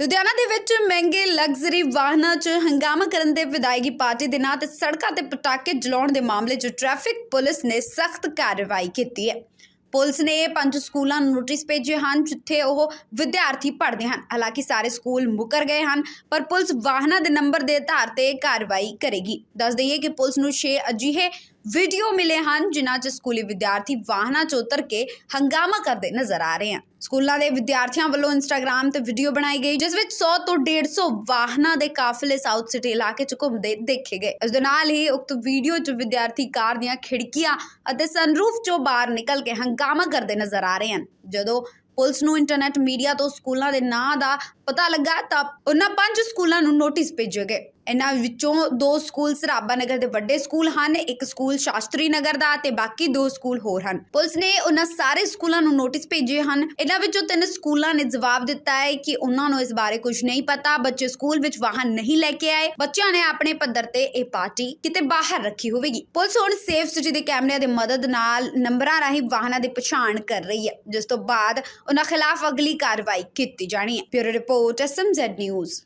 ਲੁਧਿਆਣਾ ਦੇ ਵਿੱਚ ਮਹਿੰਗੇ ਲਗਜ਼ਰੀ ਵਾਹਨਾਂ 'ਚ ਹੰਗਾਮਾ ਕਰਨ ਦੇ ਵਿਦਾਇਗੀ ਪਾਰਟੀ ਦੇ ਨਾਂ ਤੇ ਸੜਕਾਂ ਤੇ ਪਟਾਕੇ ਜਲਾਉਣ ਦੇ ਮਾਮਲੇ 'ਚ ਟ੍ਰੈਫਿਕ ਪੁਲਿਸ ਨੇ ਸਖਤ ਕਾਰਵਾਈ ਕੀਤੀ ਹੈ। ਪੁਲਿਸ ਨੇ ਪੰਜ ਸਕੂਲਾਂ ਨੂੰ ਨੋਟਿਸ ਭੇਜੇ ਹਨ, ਜਿੱਥੇ ਉਹ ਵਿਦਿਆਰਥੀ ਪੜ੍ਹਦੇ ਹਨ। ਹਾਲਾਂਕਿ ਸਾਰੇ ਸਕੂਲ ਮੁਕਰ ਗਏ ਹਨ, ਪਰ ਪੁਲਿਸ ਵਾਹਨਾਂ ਦੇ ਨੰਬਰ ਦੇ ਆਧਾਰ ਤੇ ਕਾਰਵਾਈ ਕਰੇਗੀ। ਦੱਸ ਦਈਏ ਕਿ ਪੁਲਿਸ ਨੂੰ 6 ਅਜਿਹੇ ਵੀਡੀਓ ਮਿਲੇ ਹਨ, ਜਿਨ੍ਹਾਂ 'ਚ ਸਕੂਲੀ ਵਿਦਿਆਰਥੀ ਵਾਹਨਾਂ 'ਚ ਉਤਰ ਕੇ ਹੰਗਾਮਾ ਕਰਦੇ ਨਜ਼ਰ ਆ ਰਹੇ ਹਨ। ਸਕੂਲਾਂ ਦੇ ਵਿਦਿਆਰਥੀਆਂ ਵੱਲੋਂ ਇੰਸਟਾਗ੍ਰam ਤੇ ਵੀਡੀਓ ਬਣਾਈ ਗਈ, ਜਿਸ ਵਿੱਚ 100 ਤੋਂ 150 ਵਾਹਨਾਂ ਦੇ ਕਾਫਲੇ ਸਾਊਥ ਸਿਟੀ ਇਲਾਕੇ 'ਚ ਘੁੰਮਦੇ ਦੇਖੇ ਗਏ। ਇਸ ਦੇ ਨਾਲ ਹੀ ਉਕਤ ਵੀਡੀਓ 'ਚ ਵਿਦਿਆਰਥੀ ਕਾਰ ਦੀਆਂ ਖਿੜਕੀਆਂ ਅਤੇ ਸਨਰੂਫ 'ਚੋਂ ਬਾਹਰ ਨਿਕਲ ਕੇ ਹੰਗਾਮਾ ਕਰਦੇ ਨਜ਼ਰ ਆ ਰਹੇ ਹਨ। ਜਦੋਂ ਪੁਲਿਸ ਨੂੰ ਇੰਟਰਨੈਟ ਮੀਡੀਆ ਤੋਂ ਸਕੂਲਾਂ ਦੇ ਨਾਂ ਦਾ ਪਤਾ ਲੱਗਾ ਤਾਂ ਉਹਨਾਂ ਪੰਜ ਸਕੂਲਾਂ ਨੂੰ ਨੋਟਿਸ ਭੇਜੇ ਗਏ। ਇਹਨਾਂ ਵਿੱਚੋਂ ਦੋ ਸਕੂਲ ਸਰਾਭਾ ਨਗਰ ਦੇ ਵੱਡੇ ਸਕੂਲ ਹਨ, ਇੱਕ ਸਕੂਲ ਸ਼ਾਸਤਰੀ ਨਗਰ ਦਾ ਤੇ ਬਾਕੀ ਦੋ ਸਕੂਲ ਹੋਰ ਹਨ। ਪੁਲਿਸ ਨੇ ਉਹਨਾਂ ਸਾਰੇ ਸਕੂਲਾਂ ਨੂੰ ਨੋਟਿਸ ਭੇਜੇ ਹਨ। ਇਹਨਾਂ ਵਿੱਚੋਂ ਤਿੰਨ ਸਕੂਲਾਂ ਨੇ ਜਵਾਬ ਦਿੱਤਾ ਹੈ ਕਿ ਉਹਨਾਂ ਨੂੰ ਇਸ ਬਾਰੇ ਕੁਝ ਨਹੀਂ ਪਤਾ। ਬੱਚੇ ਸਕੂਲ ਵਿੱਚ ਵਾਹਨ ਨਹੀਂ ਲੈ ਕੇ ਆਏ। ਬੱਚਿਆਂ ਨੇ ਆਪਣੇ ਪੱਧਰ ਤੇ ਇਹ ਪਾਰਟੀ ਕਿਤੇ ਬਾਹਰ ਰੱਖੀ ਹੋਵੇਗੀ। ਪੁਲਿਸ ਹੁਣ ਸੇਫ ਸਿਟੀ ਦੇ ਕੈਮਰਿਆਂ ਦੀ ਮਦਦ ਨਾਲ ਨੰਬਰਾਂ ਰਾਹੀਂ ਵਾਹਨਾਂ ਦੀ ਪਛਾਣ ਕਰ ਰਹੀ ਹੈ, ਜਿਸ ਤੋਂ ਬਾਅਦ ਉਹਨਾਂ ਖਿਲਾਫ ਅਗਲੀ ਕਾਰਵਾਈ ਕੀਤੀ ਜਾਣੀ ਹੈ। Bureau report SMZ news